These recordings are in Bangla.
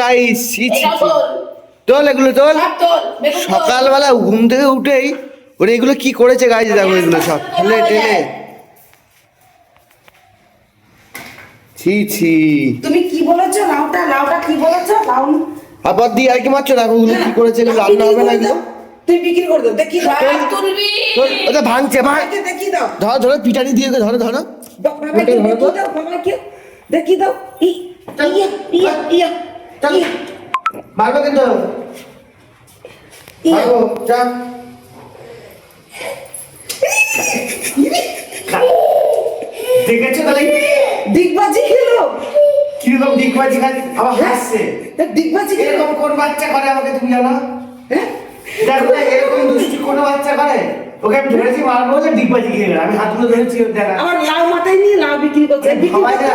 গাইস ছি ছি তোল। এগুলো তোল। সকালবেলা ঘুম থেকে উঠেই ওরা এগুলো কি করেছে গাইস দেখো এগুলো সব। ঠেলে টেলে ছি ছি। তুমি কি বলেছ? লাউটা লাউটা কি বলেছ? লাউ আবার দিয়ে আর কি মারছো? দেখো ওগুলো কি করেছে এগুলো রান্না হবে না এগুলো? তুই বিক্রি করে দাও। দেখি তুলবি। ওটা ভাঙছে ভাঙ। দেখি দাও। ধরো ধরো পিটানি দিয়ে ধরো ধরো। দেখি দাও? বাবাকে দেখি দাও। ই ইয়া ইয়া ইয়া। চল। ইয়া, মারবো কিন্তু। ইয়া। মারবো চা দেখেছ তাহলে? ডিগবাজি খেলো। কীরকম ডিগবাজি খালি আবার হাসছে। তা ডিগবাজি এরকম কোন বাচ্চা করে আমাকে তুমি জানো? হ্যাঁ? দেখো এরকম দুষ্টি কোনো বাচ্চা করে? ওকে আমি ধরেছি মারবো যে ডিগবাজি খেয়ে গেল আমি হাতগুলো ধরেছি ওর দেখা। আমার লাউ মাথায় নিয়ে লাউ বিক্রি করছে। বিক্রি করছে।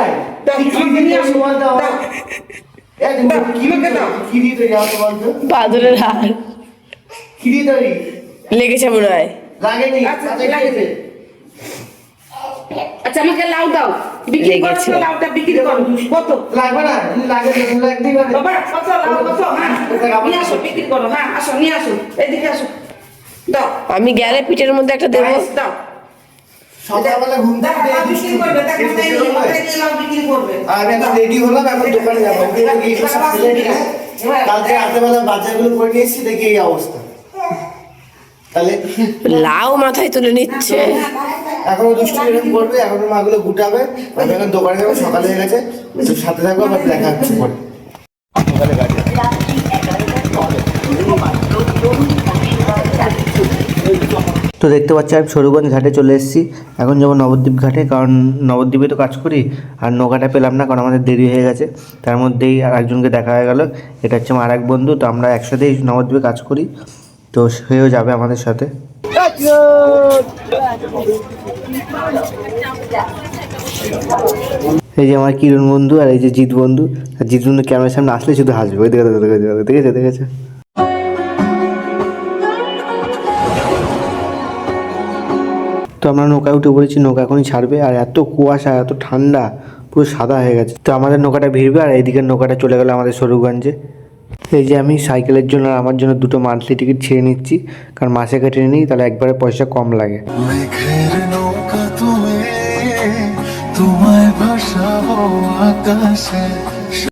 বাদুরের কি? লেগেছে মনে হয়। লাগেনি আচ্ছা, লাগেনি। আচ্ছা আমাকে লাউ দাও। বিক্রি লাউটা বিক্রি করো। কত? লাগবে না যদি লাগে তাহলে একদিন বাবা কত লাউ কত? হ্যাঁ নিয়ে আসো বিক্রি করো। হ্যাঁ আসো নিয়ে আসো। এদিকে আসো। দাও। আমি গেলে পিঠের মধ্যে একটা দেবো। দাও। সকালবেলা ঘুম থেকে বিক্রি করবে? বিক্রি করবে? আমি এখন রেডি হলাম এখন দোকানে যাব। কালকে রাতেবেলা বাজারগুলো করে নিয়ে এসেছি দেখি এই অবস্থা। তাহলে লাউ মাথায় তুলে নিচ্ছে। এখনও দুষ্টু এরকম করবে এখনও মাগুলো গুটাবে। আমি এখন দোকানে যাব সকালে হয়ে গেছে সাথে থাকব আবার দেখা হচ্ছে পরে। তো দেখতে পাচ্ছি আমি সরুগঞ্জ ঘাটে চলে এসেছি। এখন যাব নবদ্বীপ ঘাটে, কারণ নবদ্বীপে তো কাজ করি, আর নৌকাটা পেলাম না, কারণ আমাদের দেরি হয়ে গেছে। তার মধ্যেই আর একজনকে দেখা হয়ে গেল, এটা হচ্ছে আমার এক বন্ধু, তো আমরা একসাথেই নবদ্বীপে কাজ করি, তো সেও যাবে আমাদের সাথে। এই যে আমার কিরণ বন্ধু আর এই যে জিৎ বন্ধু, আর জিৎ বন্ধু ক্যামেরার সামনে আসলে শুধু হাসবে, ওই দেখে দেখে দেখে, দেখেছে দেখেছে? তো আমরা নৌকায় উঠে পড়েছি, নৌকা এখনই ছাড়বে। আর এত কুয়াশা, এত ঠান্ডা, পুরো সাদা হয়ে গেছে। তো আমাদের নৌকাটা ভিড়বে আর এইদিকের নৌকাটা চলে গেলো আমাদের সরুগঞ্জে। এই যে আমি সাইকেলের জন্য আর আমার জন্য দুটো মান্থলি টিকিট ছেড়ে নিচ্ছি। কারণ মাসে কেটে নিই, তাহলে একবারে পয়সা কম লাগে। তোমায় ভাসাবো আকাশে।